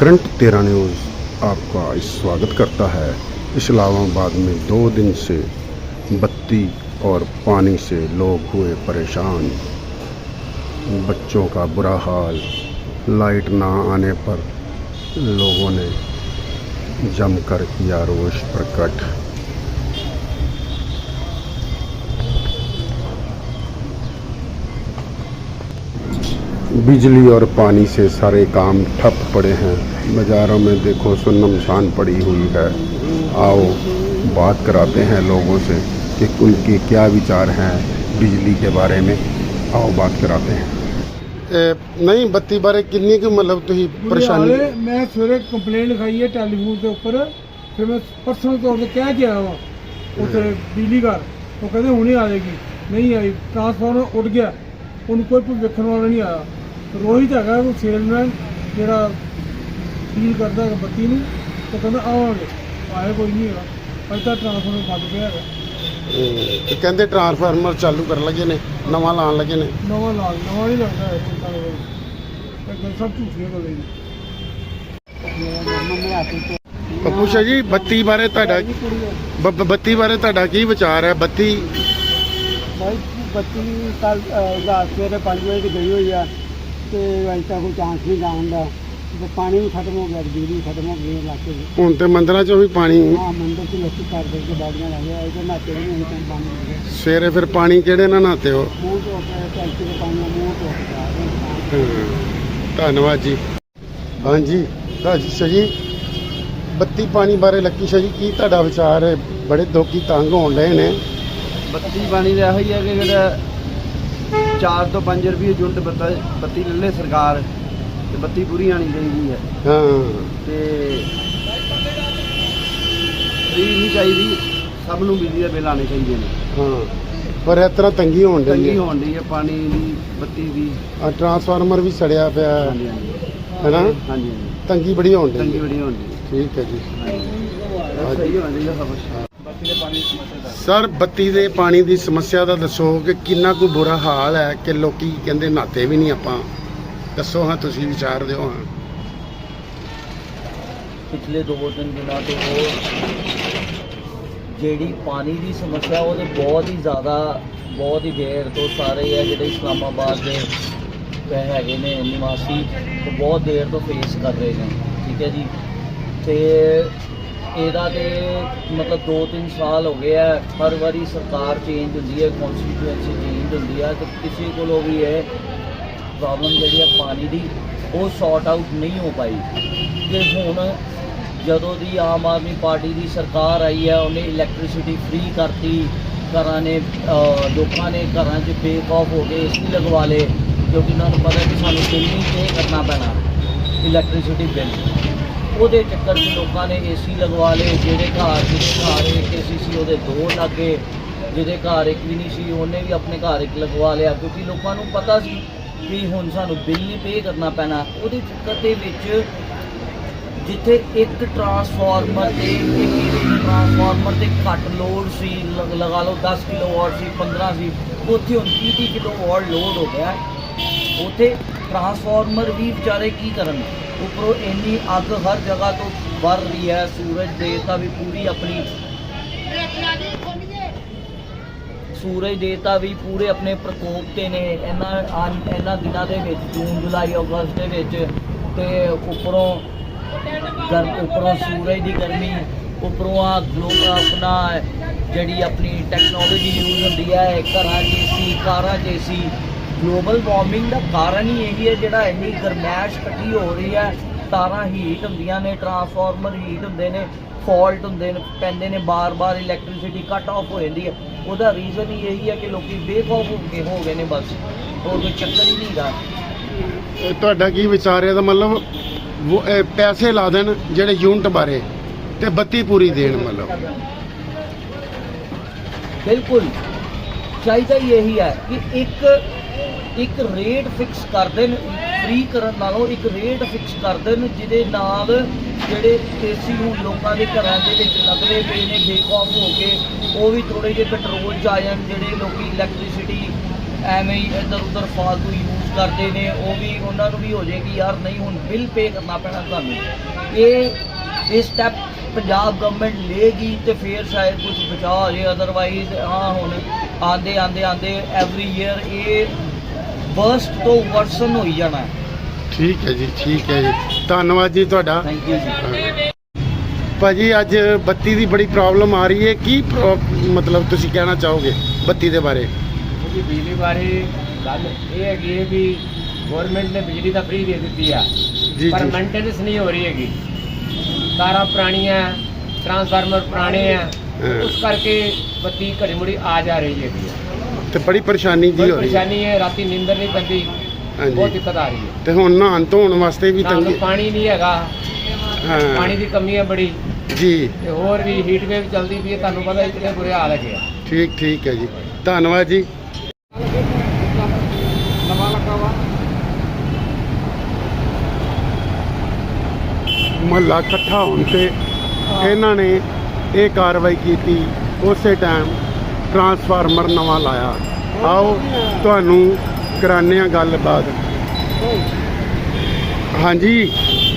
Current तेरा news आपका स्वागत करता है। इस्लामाबाद में दो दिन से बत्ती और पानी से लोग हुए परेशान। बच्चों का बुरा हाल, लाइट ना आने पर लोगों ने जमकर किया रोष प्रकट। बिजली और पानी से सारे काम ठप पड़े हैं। बाज़ारों में देखो सुनम शान पड़ी हुई है। आओ बात कराते हैं लोगों से कि उनके क्या विचार हैं बिजली के बारे में। आओ बात कराते हैं। ए, नहीं बत्ती बारे कितनी की मतलब तो ही परेशानी? मैं सवेरे कंप्लेन लिखाई है टेलीफोन के ऊपर फिर मैं पर्सनल तौर पर कह के आया हुआ उस हम्म। बिजली घर। वो कहते हूँ आ जाएगी नहीं आई ट्रांसफार्मर उठ गया उनको कोई वेखन वाला नहीं आया। ਰੋਹਿਤ ਹੈਗਾ ਉਹ ਸੇਲਮੈਨ ਜਿਹੜਾ ਡੀਲ ਕਰਦਾ ਹੈਗਾ ਬੱਤੀ ਨੂੰ ਉਹ ਕਹਿੰਦਾ ਆਵਾਂਗੇ। ਆਇਆ ਕੋਈ ਨਹੀਂ ਹੈਗਾ। ਅਜੇ ਤਾਂ ਟਰਾਂਸਫਾਰਮਰ ਬੰਦ ਪਿਆ ਹੈਗਾ। ਤੇ ਕਹਿੰਦੇ ਟਰਾਂਸਫਾਰਮਰ ਚਾਲੂ ਕਰਨ ਲੱਗੇ ਨੇ ਨਵਾਂ ਲਾਉਣ ਲੱਗੇ ਨੇ। ਨਵਾਂ ਲਾਲ ਨਵਾਂ ਨਹੀਂ ਲੱਗਦਾ ਹੈ ਇਹ ਗੱਲ ਸਭ ਝੂਠੀਆਂ ਗੱਲਾਂ ਨੇ। ਪੱਪੂ ਸ਼ਾਹ ਜੀ ਬੱਤੀ ਬਾਰੇ ਤੁਹਾਡਾ ਬ- ਬ- ਬੱਤੀ ਬਾਰੇ ਤੁਹਾਡਾ ਕੀ ਵਿਚਾਰ ਹੈ? ਬੱਤੀ ਭਾਈ ਬੱਤੀ ਕੱਲ ਰਾਤ ਸਵੇਰੇ 5 ਵਜੇ ਦੀ ਗਈ ਹੋਈ ਆ। ਤੇ ਅਜੇ ਤੱਕ ਕੋਈ ਚਾਂਸ ਨਹੀਂ ਜਾਣ ਦਾ। ਤੇ ਪਾਣੀ ਵੀ ਖਤਮ ਹੋ ਗਿਆ ਬਿਜਲੀ ਵੀ ਖਤਮ ਹੋ ਗਈ ਇਲਾਕੇ 'ਚ ਹੁਣ ਤੇ ਮੰਦਰਾਂ 'ਚੋਂ ਵੀ ਪਾਣੀ ਹਾਂ ਮੰਦਰ 'ਚ ਲੋਕੀ ਕਰ ਦੇ ਕੇ ਬਾੜੀਆਂ ਲੱਗ ਗਿਆ ਇਹਦੇ ਨਾਤੇ ਵੀ ਨਹੀਂ ਹੋ ਗਿਆ ਸਵੇਰੇ ਫਿਰ ਪਾਣੀ ਕਿਹੜੇ ਨਾਲ ਨਹਾਤੇ ਹੋ? ਮੂੰਹ ਤੋਂ ਟੈਂਕੀ ਦੇ ਪਾਣੀ ਮੂੰਹ ਤੋਂ ਧੰਨਵਾਦ ਜੀ। ਹਾਂਜੀ ਹਾਂਜੀ ਸ਼ਾਹ ਜੀ ਬੱਤੀ ਪਾਣੀ ਬਾਰੇ ਲੱਕੀ ਸ਼ਾਹ ਜੀ ਕੀ ਤੁਹਾਡਾ ਵਿਚਾਰ ਹੈ? ਬੜੇ ਲੋਕੀ ਤੰਗ ਹੋਣ ਰਹੇ ਨੇ। ਬੱਤੀ ਪਾਣੀ ਦਾ ਇਹੋ ਹੀ ਹੈ ਕਿ ਜਿਹੜਾ 4 ਤੋਂ 5 ਰੁਪਏ ਯੂਨਿਟ ਬੱਤਾ ਬੱਤੀ ਲੈ ਲੈ ਸਰਕਾਰ। ਤੇ ਬੱਤੀ ਪੂਰੀ ਆਣੀ ਚਾਹੀਦੀ ਹੈ। ਹਾਂ। ਤੇ ਫ੍ਰੀ ਨਹੀਂ ਚਾਹੀਦੀ ਸਭ ਨੂੰ ਬਿਜਲੀ ਦੇ ਬਿੱਲ ਆਣੇ ਚਾਹੀਦੇ ਨੇ। ਹਾਂ। ਪਰ ਇਸ ਤਰ੍ਹਾਂ ਤੰਗੀ ਹੋਣ ਤੰਗੀ ਹੈ। ਹੋਣ ਦੀ ਹੈ ਪਾਣੀ ਦੀ ਬੱਤੀ ਦੀ। ਆ ਟਰਾਂਸਫਾਰਮਰ ਵੀ ਸੜਿਆ ਪਿਆ। ਹੈ, ਹਾਂਜੀ ਹਾਂਜੀ। ਹੈਨਾ? ਹਾਂਜੀ ਹਾਂਜੀ। ਤੰਗੀ ਬੜੀ ਹੋਣ ਤੰਗੀ ਰਹੀ ਹੈ। ਬੜੀ ਹੋਣ ਦੀ ਠੀਕ ਹੈ ਜੀ। ਹਾਂਜੀ। ਸਹੀ ਹੋਣਾ ਚਾਹੀਦਾ ਸਭ ਕੁਛ। ਦੇ ਪਾਣੀ ਦੀ ਸਮੱਸਿਆ ਦਾ ਸਰ ਬੱਤੀ ਦੇ ਪਾਣੀ ਦੀ ਸਮੱਸਿਆ ਦਾ ਦੱਸੋ ਕਿ ਕਿੰਨਾ ਕੁ ਬੁਰਾ ਹਾਲ ਹੈ ਕਿ ਲੋਕੀ ਕਹਿੰਦੇ ਨਹਾਤੇ ਵੀ ਨਹੀਂ ਆਪਾਂ? ਦੱਸੋ ਹਾਂ ਤੁਸੀਂ ਵਿਚਾਰ ਦਿਓ ਹਾਂ। ਪਿਛਲੇ ਦੋ ਤਿੰਨ ਦਿਨਾਂ ਤੋਂ ਜਿਹੜੀ ਪਾਣੀ ਦੀ ਸਮੱਸਿਆ ਉਹਦੇ ਬਹੁਤ ਹੀ ਜ਼ਿਆਦਾ ਬਹੁਤ ਹੀ ਦੇਰ ਤੋਂ ਸਾਰੇ ਆ ਜਿਹੜੇ ਇਸਲਾਮਾਬਾਦ ਦੇ ਪੈ ਹੈਗੇ ਨੇ ਨਿਵਾਸੀ ਉਹ ਬਹੁਤ ਦੇਰ ਤੋਂ ਫੇਸ ਕਰ ਰਹੇ ਨੇ। ਠੀਕ ਹੈ ਜੀ? ਤੇ ਇਹਦਾ ਤੇ ਮਤਲਬ 2-3 ਸਾਲ ਹੋ ਗਏ ਆ, ਹਰ ਵਾਰੀ ਸਰਕਾਰ ਚੇਂਜ ਹੁੰਦੀ ਹੈ ਕਨਸਟੀਟੂਐਂਸੀ ਚੇਂਜ ਹੁੰਦੀ ਹੈ ਤੇ ਕਿਸੇ ਕੋਲੋਂ ਵੀ ਇਹ ਪ੍ਰੋਬਲਮ ਜਿਹੜੀ ਹੈ ਪਾਣੀ ਦੀ, ਉਹ ਸੌਰਟ ਆਊਟ ਨਹੀਂ ਹੋ ਪਾਈ। ਤੇ ਹੁਣ ਜਦੋਂ ਦੀ ਆਮ ਆਦਮੀ ਪਾਰਟੀ ਦੀ ਸਰਕਾਰ ਆਈ ਹੈ ਉਹਨੇ ਇਲੈਕਟ੍ਰਿਸਿਟੀ ਫ੍ਰੀ ਕਰਤੀ, ਘਰਾਂ ਨੇ ਲੋਕਾਂ ਨੇ ਘਰਾਂ 'ਚ ਬੇਕ ਆਫ ਹੋ ਕੇ ਏਸੀ ਲਗਵਾ ਲਏ, ਕਿਉਂਕਿ ਉਹਨਾਂ ਨੂੰ ਪਤਾ ਕਿ ਸਾਨੂੰ ਬਿੱਲ ਨਹੀਂ ਪੇ ਕਰਨਾ ਪੈਣਾ ਇਲੈਕਟ੍ਰਿਸਿਟੀ ਬਿੱਲ ਉਹਦੇ ਚੱਕਰ 'ਚ ਲੋਕਾਂ ਨੇ ਏਸੀ ਲਗਵਾ ਲਏ, ਜਿਹੜੇ ਘਰ ਜਿਹਦੇ ਘਰ ਇੱਕ ਏਸੀ ਸੀ, ਉਹਦੇ ਦੋ ਲੱਗੇ। ਜਿਹਦੇ ਘਰ ਇੱਕ ਵੀ ਨਹੀਂ ਸੀ, ਉਹਨੇ ਵੀ ਆਪਣੇ ਘਰ ਇੱਕ ਲਗਵਾ ਲਿਆ, ਕਿਉਂਕਿ ਲੋਕਾਂ ਨੂੰ ਪਤਾ ਸੀ ਵੀ ਹੁਣ ਸਾਨੂੰ ਬਿੱਲ ਨਹੀਂ ਪੇ ਕਰਨਾ ਪੈਣਾ। ਉਹਦੇ ਚੱਕਰ ਦੇ ਵਿੱਚ ਜਿੱਥੇ ਇੱਕ ਟਰਾਂਸਫਾਰਮਰ ਤੇ, ਇੱਕ ਟਰਾਂਸਫਾਰਮਰ ਤੇ ਘੱਟ ਲੋਡ ਸੀ, ਲਗ- ਲਗਾ ਲਓ 10 ਕਿਲੋਵਾਟ ਸੀ 15 ਸੀ, ਉੱਥੇ ਹੁਣ 30 30 ਕਿਲੋਵਾਟ ਲੋਡ ਹੋ ਗਿਆ। ਉੱਥੇ ਟਰਾਂਸਫਾਰਮਰ ਵੀ ਵਿਚਾਰੇ ਕੀ ਕਰਨ? ਉੱਪਰੋਂ ਇੰਨੀ ਅੱਗ ਹਰ ਜਗ੍ਹਾ ਤੋਂ ਵਰ ਰਹੀ ਹੈ, ਸੂਰਜ ਦੇਵਤਾ ਵੀ ਪੂਰੀ ਆਪਣੀ ਸੂਰਜ ਦੇਵਤਾ ਵੀ ਪੂਰੇ ਆਪਣੇ ਪ੍ਰਕੋਪ ਤੇ ਨੇ। ਇਹਨਾਂ ਅਨ- ਇਹਨਾਂ ਦਿਨਾਂ ਦੇ ਵਿੱਚ, ਜੂਨ, ਜੁਲਾਈ, ਅਗਸਤ ਦੇ ਵਿੱਚ ਤੇ ਉੱਪਰੋਂ ਗਰ, ਉੱਪਰੋਂ ਸੂਰਜ ਦੀ ਗਰਮੀ, ਉੱਪਰੋਂ ਆ ਗਲੋਬ ਆਪਣਾ ਜਿਹੜੀ ਆਪਣੀ ਟੈਕਨੋਲੋਜੀ ਯੂਜ਼ ਹੁੰਦੀ ਹੈ, ਘਰਾਂ 'ਚ ਏਸੀ ਕਾਰਾਂ 'ਚ ਏਸੀ ਗਲੋਬਲ ਵਾਰਮਿੰਗ ਦਾ ਕਾਰਨ ਹੀ ਇਹੀ ਹੈ ਜਿਹੜਾ ਇੰਨੀ ਗਰਮੈਸ਼ ਇਕੱਠੀ ਹੋ ਰਹੀ ਹੈ ਤਾਰਾਂ ਹੀਟ ਹੁੰਦੀਆਂ ਨੇ ਟਰਾਂਸਫਾਰਮਰ ਹੀਟ ਹੁੰਦੇ ਨੇ ਫਾਲਟ ਹੁੰਦੇ ਨੇ ਪੈਂਦੇ ਨੇ ਬਾਰ-ਬਾਰ ਇਲੈਕਟ੍ਰਿਸਿਟੀ ਕੱਟ ਆਫ ਹੋ ਜਾਂਦੀ ਹੈ। ਉਹਦਾ ਰੀਜ਼ਨ ਹੀ ਇਹੀ ਹੈ ਕਿ ਲੋਕੀ ਬੇਖੌਫ ਹੋ ਕੇ ਹੋ ਗਏ ਨੇ ਬਸ। ਹੋਰ ਕੋਈ ਚੱਕਰ ਹੀ ਨਹੀਂ ਗਾ। ਇਹ ਤੁਹਾਡਾ ਕੀ ਵਿਚਾਰ ਹੈ? ਦਾ ਮਤਲਬ ਉਹ ਪੈਸੇ ਲਾ ਦੇਣ ਜਿਹੜੇ ਯੂਨਿਟ ਬਾਰੇ ਤੇ ਬੱਤੀ ਪੂਰੀ ਦੇਣ ਮਤਲਬ। ਬਿਲਕੁਲ। ਚਾਹੀਦਾ ਹੀ ਇਹੀ ਹੈ ਕਿ ਇੱਕ ਇੱਕ ਰੇਟ ਫਿਕਸ ਕਰਦੇ ਨੇ ਫ੍ਰੀ ਕਰਨ ਨਾਲੋਂ ਇੱਕ ਰੇਟ ਫਿਕਸ ਕਰਦੇ ਨੇ, ਜਿਹਦੇ ਨਾਲ ਜਿਹੜੇ ਏਸੀ ਨੂੰ ਲੋਕਾਂ ਦੇ ਘਰਾਂ ਦੇ ਵਿੱਚ ਲੱਗਦੇ ਪਏ ਨੇ ਬੇਕ ਆਫ ਹੋ ਕੇ, ਉਹ ਵੀ ਥੋੜੇ ਜਿਹੇ ਕੰਟਰੋਲ ਚ ਆ ਜਾਣ, ਜਿਹੜੇ ਲੋਕੀ ਇਲੈਕਟ੍ਰਿਸਿਟੀ ਐਵੇਂ ਹੀ ਇੱਧਰ ਉੱਧਰ ਫਾਲਤੂ ਯੂਜ਼ ਕਰਦੇ ਨੇ, ਉਹ ਵੀ ਉਹਨਾਂ ਨੂੰ ਵੀ ਹੋ ਜੇ ਯਾਰ ਨਹੀਂ, ਹੁਣ ਬਿੱਲ ਪੇ ਕਰਨਾ ਪੈਣਾ ਤੁਹਾਨੂੰ। ਇਹ ਇਹ ਸਟੈਪ ਪੰਜਾਬ ਗਵਰਨਮੈਂਟ ਲੇਗੀ ਤੇ ਫਿਰ ਸ਼ਾਇਦ ਕੁਝ ਬਚਾਅ ਹੋ ਜੇ ਅਦਰਵਾਈਜ਼ ਹਾਂ, ਹੁਣ ਆਂਦੇ ਆਂਦੇ ਆਂਦੇ ਐਵਰੀ ਈਅਰ ਇਹ ਵਰਸਟ ਤੋਂ ਵਰਸਨ ਹੋਈ ਜਾਣਾ ਠੀਕ ਹੈ ਜੀ ਠੀਕ ਹੈ ਜੀ। ਧੰਨਵਾਦ ਜੀ ਤੁਹਾਡਾ। ਥੈਂਕ ਯੂ ਜੀ। ਭਾਜੀ ਅੱਜ ਬੱਤੀ ਦੀ ਬੜੀ ਪ੍ਰੋਬਲਮ ਆ ਰਹੀ ਹੈ। ਕੀ ਮਤਲਬ ਤੁਸੀਂ ਕਹਿਣਾ ਚਾਹੋਗੇ ਬੱਤੀ ਦੇ ਬਾਰੇ? ਜੀ ਬਿਜਲੀ ਬਾਰੇ ਗੱਲ ਇਹ ਹੈਗੀ ਹੈ ਵੀ ਗਵਰਨਮੈਂਟ ਨੇ ਬਿਜਲੀ ਤਾਂ ਫ੍ਰੀ ਦੇ ਦਿੱਤੀ ਆ। ਜੀ ਪਰ ਮੇਨਟੇਨੈਂਸ ਨਹੀਂ ਹੋ ਰਹੀ ਹੈਗੀ। ਤਾਰਾਂ ਪੁਰਾਣੀਆਂ ਟਰਾਂਸਫਾਰਮਰ ਪੁਰਾਣੇ ਆ। ਉਸ ਕਰਕੇ ਬੱਤੀ ਘੜੀ ਮੁੜੀ ਆ ਜਾ ਰਹੀ ਹੈਗੀ ਤੇ ਬੜੀ ਪਰੇਸ਼ਾਨੀ ਜੀ ਹੋ ਰਹੀ ਹੈ। ਪਰੇਸ਼ਾਨੀ ਹੈ ਰਾਤੀ ਨੀਂਦਰ ਨਹੀਂ ਪੈਂਦੀ। ਬਹੁਤ ਹਾਂਜੀ ਦਿੱਕਤ ਆ ਰਹੀ ਹੈ। ਤੇ ਹੁਣ ਨਹਾਉਣ ਧੋਣ ਵਾਸਤੇ ਵੀ ਸਾਨੂੰ ਤੰਗੀ ਪਾਣੀ ਨਹੀਂ ਹੈਗਾ। ਪਾਣੀ ਹਾਂ ਦੀ ਕਮੀ ਹੈ ਬੜੀ। ਜੀ। ਤੇ ਹੋਰ ਵੀ ਹੀਟ ਵੇਵ ਚੱਲਦੀ ਪਈ ਹੈ ਤੁਹਾਨੂੰ ਪਤਾ ਇਤਨੇ ਬੁਰੇ ਹਾਲ ਹੈਗੇ। ਆ ਠੀਕ ਠੀਕ ਹੈ ਜੀ। ਧੰਨਵਾਦ ਜੀ। ਨਵਾਂ ਲੱਗਾ ਵਾ। ਮਹੱਲਾ ਇਕੱਠਾ ਹੋਣ ਤੇ ਇਹਨਾਂ ਨੇ ਇਹ ਕਾਰਵਾਈ ਕੀਤੀ ਉਸੇ ਟਾਈਮ ਟਰਾਂਸਫਾਰਮਰ ਨਵਾਂ ਲਾਇਆ। ਆਓ ਤੁਹਾਨੂੰ ਕਰਾਉਂਦੇ ਆ ਗੱਲਬਾਤ। ਹਾਂਜੀ।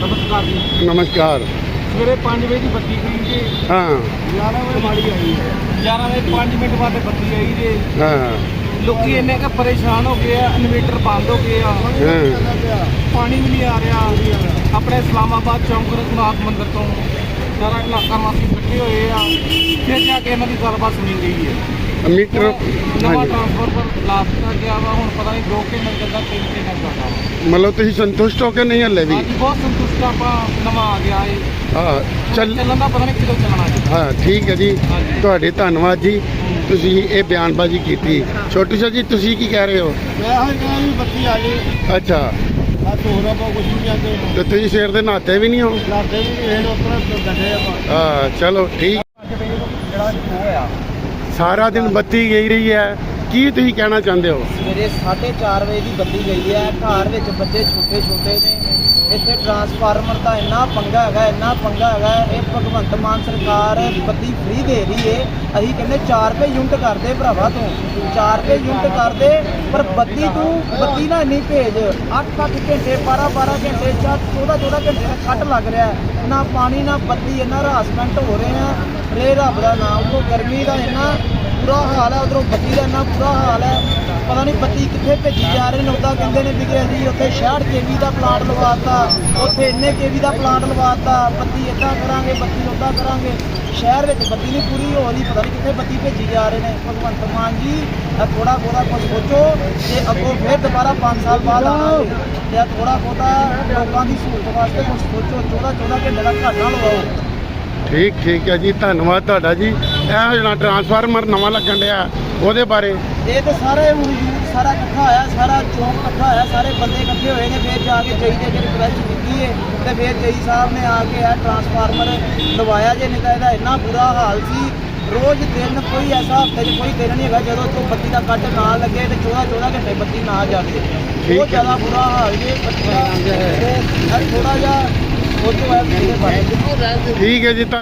ਨਮਸਕਾਰ ਜੀ। ਨਮਸਕਾਰ। ਸਵੇਰੇ 5 ਵਜੇ ਦੀ ਬੱਤੀ ਗਈ ਜੀ। ਹਾਂ। 11 ਵਜੇ ਮਾੜੀ ਆਈ ਹੈ 11 ਵਜੇ 5 ਮਿੰਟ ਬਾਅਦ ਬੱਤੀ ਆਈ ਜੀ। ਹਾਂ। ਲੋਕੀ ਇੰਨੇ ਕੁ ਪਰੇਸ਼ਾਨ ਹੋ ਗਏ ਆ ਇਨਵੇਟਰ ਬੰਦ ਹੋ ਗਏ ਆ। ਪਾਣੀ ਵੀ ਨਹੀਂ ਆ ਰਿਹਾ। ਆਪਣੇ ਇਸਲਾਮਾਬਾਦ ਚੌਂਕ ਰਘੁਨਾਥ ਮੰਦਿਰ ਤੋਂ ਸਾਰਾ ਇਲਾਕਾ ਵਾਸੀ ਇਕੱਠੇ ਹੋਏ ਆ। ਫਿਰ ਜਾ ਕੇ ਇਹਨਾਂ ਦੀ ਗੱਲਬਾਤ ਸੁਣੀ ਗਈ ਹੈ। ਮੀਟਰ ਨਵਾਂ ਹਾਂਜੀ। ਟਰਾਂਸਫਾਰਮਰ ਲਾ ਦਿੱਤਾ ਗਿਆ ਵਾ ਹੁਣ ਪਤਾ ਨਹੀਂ 2 ਘੰਟੇ ਚੱਲਦਾ 3 ਘੰਟੇ ਚੱਲਦਾ ਮਤਲਬ ਤੁਸੀਂ ਸੰਤੁਸ਼ਟ ਹੋ ਕੇ ਨਹੀਂ ਹੱਲੇ ਵੀ? ਹਾਂਜੀ ਬਹੁਤ ਸੰਤੁਸ਼ਟ ਆਪਾਂ ਨਵਾਂ ਆ ਗਿਆ ਏ ਹਾਂ ਚੱਲ ਚੱਲਣ ਦਾ ਪਤਾ ਨਹੀਂ ਕਿਦੋਂ ਚੱਲਣਾ ਜੀ। ਹਾਂ ਠੀਕ ਹੈ ਜੀ। ਹਾਂਜੀ। ਤੁਹਾਡੇ ਧੰਨਵਾਦ ਜੀ। ਤੁਸੀਂ ਇਹ ਬਿਆਨਬਾਜ਼ੀ ਕੀਤੀ। ਛੋਟੂ ਸ਼ਾਹ ਜੀ ਤੁਸੀਂ ਕੀ ਕਹਿ ਰਹੇ ਹੋ? ਮੈਂ ਹਾਂ ਕਹਿੰਦਾ ਵੀ ਬੱਤੀ ਆ ਗਈ। ਅੱਛਾ। ਆ ਤੋਰਾ ਪਾ ਕੁਝ ਨਹੀਂ ਜਾਂਦੇ ਤੇ ਤੁਸੀਂ ਸਵੇਰ ਦੇ ਨਹਾਤੇ ਵੀ ਨਹੀਂ ਹੋ? ਲਾਦੇ ਵੀ ਰੇਡ ਉਤਰਾ ਗੱਡੇ ਹਾਂ ਚਲੋ ਠੀਕ। ਜਿਹੜਾ ਹੋਇਆ ਸਾਰਾ ਦਿਨ ਬੱਤੀ ਗਈ ਰਹੀ ਹੈ। ਕੀ ਤੁਸੀਂ ਕਹਿਣਾ ਚਾਹੁੰਦੇ ਹੋ? ਸਵੇਰੇ 4:30 ਵਜੇ ਦੀ ਬੱਤੀ ਗਈ ਹੈ। ਘਰ ਵਿੱਚ ਬੱਚੇ ਛੋਟੇ ਛੋਟੇ ਨੇ। ਇੱਥੇ ਟਰਾਂਸਫਾਰਮਰ ਦਾ ਇੰਨਾ ਪੰਗਾ ਹੈਗਾ, ਇੰਨਾ ਪੰਗਾ ਹੈਗਾ, ਇਹ ਭਗਵੰਤ ਮਾਨ ਸਰਕਾਰ ਬੱਤੀ ਫ੍ਰੀ ਦੇ ਰਹੀ ਏ। ਅਸੀਂ ਕਹਿੰਦੇ 4 ਰੁਪਏ ਯੂਨਿਟ ਕਰਦੇ ਭਰਾਵਾ ਤੂੰ। 4 ਰੁਪਏ ਯੂਨਿਟ ਕਰਦੇ ਪਰ ਬੱਤੀ ਤੂੰ, ਬੱਤੀ ਨਾ ਨਹੀਂ ਭੇਜ। 8-8 ਘੰਟੇ 12-12 ਘੰਟੇ 14-14 ਘੰਟੇ ਦਾ ਕੱਟ ਲੱਗ ਰਿਹਾ ਨਾ ਪਾਣੀ, ਨਾ ਬੱਤੀ, ਇੰਨਾ ਹਰਾਸਮੈਂਟ ਹੋ ਰਹੇ ਆ। ਰੇ ਰੱਬ ਦਾ ਨਾਮ ਤੋਂ ਗਰਮੀ ਦਾ ਇੰਨਾ ਬੁਰਾ ਹਾਲ ਹੈ, ਉਧਰੋਂ ਬੱਤੀ ਦਾ ਇੰਨਾ ਬੁਰਾ ਹਾਲ ਹੈ। ਪਤਾ ਨਹੀਂ ਬੱਤੀ ਕਿੱਥੇ ਭੇਜੀ ਜਾ ਰਹੇ ਨੇ, ਉਦਾਂ ਕਹਿੰਦੇ ਨੇ ਵੀ ਕਿ ਅਸੀਂ ਉੱਥੇ 66 ਕੇਵੀ ਦਾ ਪਲਾਂਟ ਲਵਾਤਾ, ਉੱਥੇ ਇੰਨੇ ਕੇਵੀ ਦਾ ਪਲਾਂਟ ਲਵਾਤਾ, ਬੱਤੀ ਇਦਾਂ ਕਰਾਂਗੇ, ਬੱਤੀ ਉਦਾਂ ਕਰਾਂਗੇ। ਸ਼ਹਿਰ ਵਿੱਚ ਬੱਤੀ ਨਹੀਂ ਪੂਰੀ ਹੋ ਰਹੀ ਪਤਾ ਨਹੀਂ ਕਿੱਥੇ ਬੱਤੀ ਭੇਜੀ ਜਾ ਰਹੇ ਨੇ। ਭਗਵੰਤ ਮਾਨ ਜੀ ਥੋੜਾ ਬਹੁਤਾ ਕੁਝ ਸੋਚੋ ਤੇ ਅੱਗੋਂ ਫਿਰ ਦੁਬਾਰਾ 5 ਸਾਲ ਬਾਅਦ ਆਵਾਂਗੇ। ਤੇ ਥੋੜਾ ਬਹੁਤਾ ਲੋਕਾਂ ਦੀ ਸਹੂਲਤ ਵਾਸਤੇ ਕੁਝ ਸੋਚੋ 14 14 ਘੰਟੇ ਦਾ ਘਰ ਨਾ ਲਵਾਓ। ਠੀਕ ਠੀਕ ਹੈ ਜੀ, ਧੰਨਵਾਦ ਤੁਹਾਡਾ ਜੀ। ਇਹ ਜਿਹੜਾ ਟਰਾਂਸਫਾਰਮਰ ਨਵਾਂ ਲੱਗਣ ਡਿਆ ਉਹਦੇ ਬਾਰੇ। ਇਹ ਤੇ ਸਾਰੇ ਹੁਣ ਯੂਥ ਸਾਰਾ ਇਕੱਠਾ ਹੋਇਆ ਸਾਰਾ ਚੌਂਕ ਇਕੱਠਾ ਹੋਇਆ ਸਾਰੇ ਬੰਦੇ ਇਕੱਠੇ ਹੋਏ ਨੇ ਫਿਰ ਜਾ ਕੇ ਜਈ ਦੇ ਕੇ ਰਿਕਵੈਸਟ ਕੀਤੀ ਹੈ ਤੇ ਫਿਰ ਜਈ ਸਾਹਿਬ ਨੇ ਆ ਕੇ ਇਹ ਟਰਾਂਸਫਾਰਮਰ ਲਵਾਇਆ ਜੇ ਨਹੀਂ ਤਾਂ ਇਹਦਾ ਇੰਨਾ ਬੁਰਾ ਹਾਲ ਸੀ। ਰੋਜ਼ ਦਿਨ ਕੋਈ ਐਸਾ ਹਫ਼ਤੇ 'ਚ ਕੋਈ ਦਿਨ ਨਹੀਂ ਹੈਗਾ ਜਦੋਂ ਤੋਂ ਬੱਤੀ ਦਾ ਕੱਟ ਨਾ ਲੱਗੇ ਤੇ 14 14 ਘੰਟੇ ਬੱਤੀ ਨਾ ਜਾਵੇ। ਬਹੁਤ ਜ਼ਿਆਦਾ ਬੁਰਾ ਹਾਲ ਜੇ ਬੱਤੀ ਦਾ ਤੇ ਥੋੜਾ ਜਿਹਾ ਸੋਚੋ ਇਹ ਬਾਰੇ। ਠੀਕ ਹੈ ਜੀ ਤਾਂ